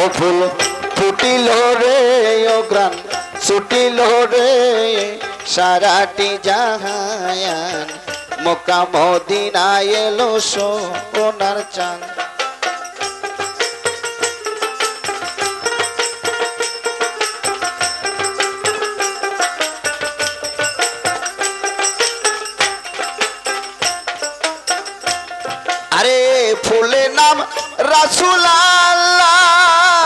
ও ফুল ফুটিল রে, ও গ্রাম ছুটিল রে, সারাটি জাহায়ান। মোকা মদিনায় এলো সোনার চাঁদ। আরে ফুলে নাম রাসুল আল্লাহ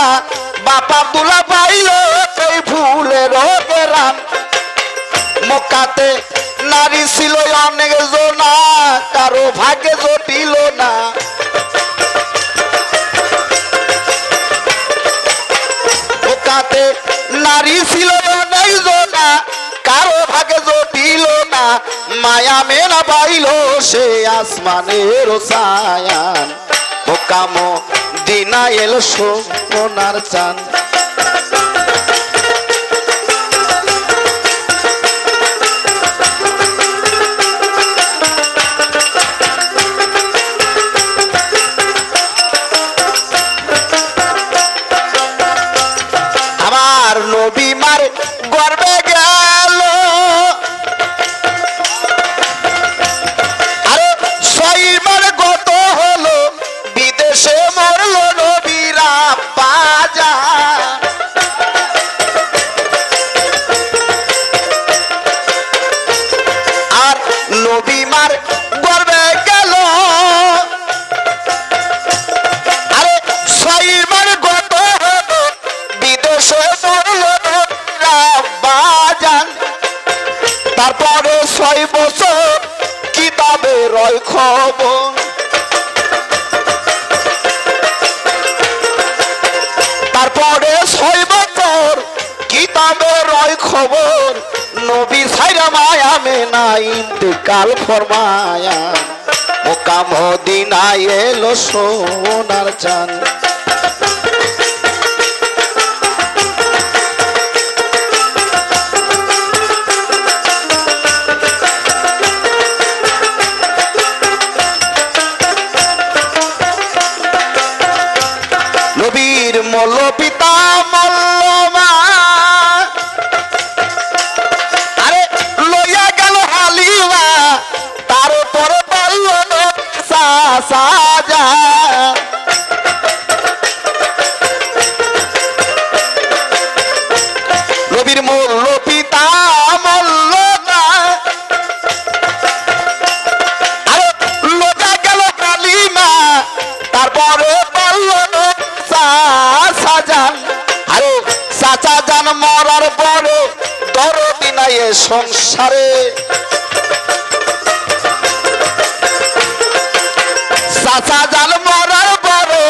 মেলা বাপা তুলা পাইল এই ফুলের গেরাম মক্কাতে নারী ছিল অনেক জোনা, কারও ভাগ্যে জটিল না। মক্কাতে নারী ছিল অনেক জোনা, কারও ভাগে জটিল না। মায়া মেনা পাইল সে আসমানের সায়ান। মোকাম দিনা এলো সোনার চান নবী মার গর্বে গেল। আরে সইমার গত বিদেশে নবীরা বাজান তারপরে ছয় বছর কিতাবে রয় খবর। তারপরে ছয় বছর কিতাবে রয় খবর। সাইরা মায়া মেনা ইন্তেকাল ফরমায়া। মোকাম দিনায় এলো সোনার চাঁদ। নবীর মল পিতা সাজা। নবীর মল্ল পিতা কালিমা তারপরে সাজান আরে চাচা জান মরার পরে দরদিনাই সংসারে। চাচা জাল মরার পরে,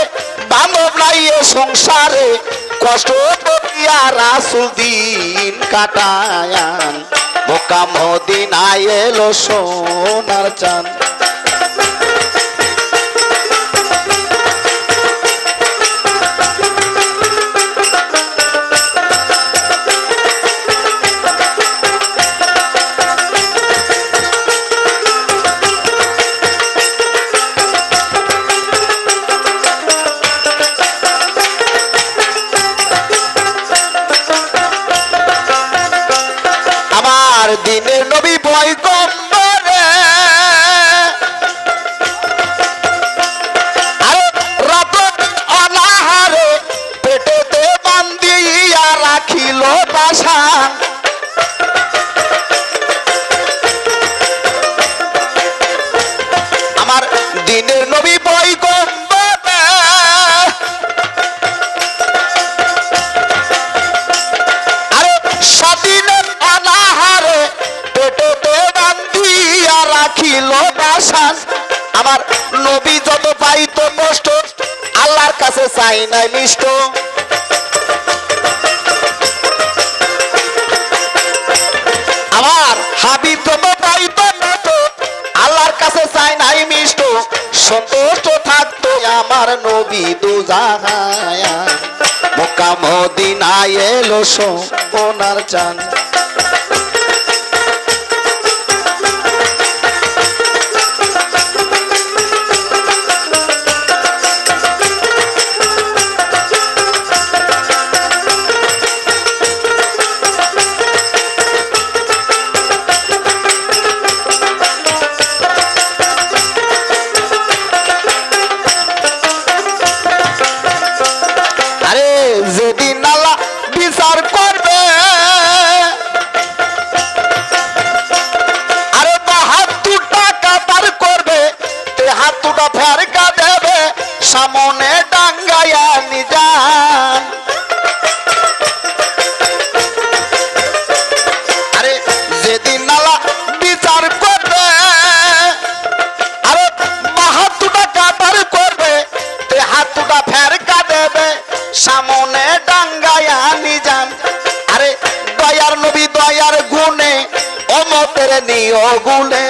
বান্ধব নাই সংসারে। কষ্ট করিয়া রাসুল দিন কাটায়ান। বোকা মদিনায় এলো সোনার চাঁদ। নবী ভয় ছিল না আমার নবী যত পাইত কষ্ট, আল্লাহর কাছে চাই নাই মিষ্ট। আমার হাবি যত পাইত কষ্ট, আল্লাহর কাছে চাই নাই মিষ্ট। সন্তুষ্ট থাকতো আমার নবী দুজাহায়া। মোকামদিনায় এলো সোনার চান্দ সামনে ডাঙ্গায়া নিজান। আরে যেদিন আল্লাহ বিচার করবে, আরে হাত দুটা কাতার করবে তে হাত দুটা ফেরকা দেবে, সামনে ডাঙ্গায়া নিজান। আরে দয়ার নবী দয়ার গুণে, অমতের নিয় গুণে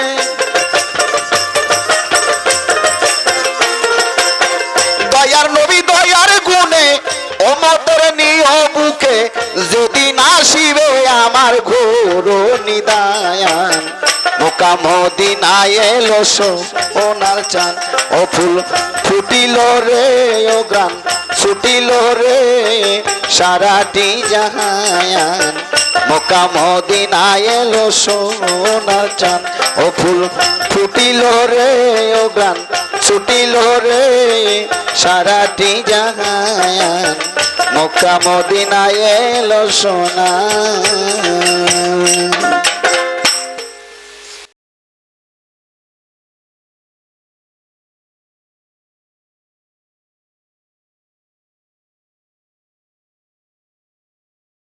বুকে যেদিন আসিবে আমার ঘোর নিদায়ান মোকা মদিনায় এলো ওনার চান। ও ফুল ফুটিল রে, ও গ্রাম ছুটিল রে, সারাটি জাহায়ান। মোকা মদিনায় এলো সোনার চান। ও ফুল ফুটিল রে, ও গান ছুটিল রে, সারাটি জাহায়ান। মোকা মদিনায় এলো সোনা।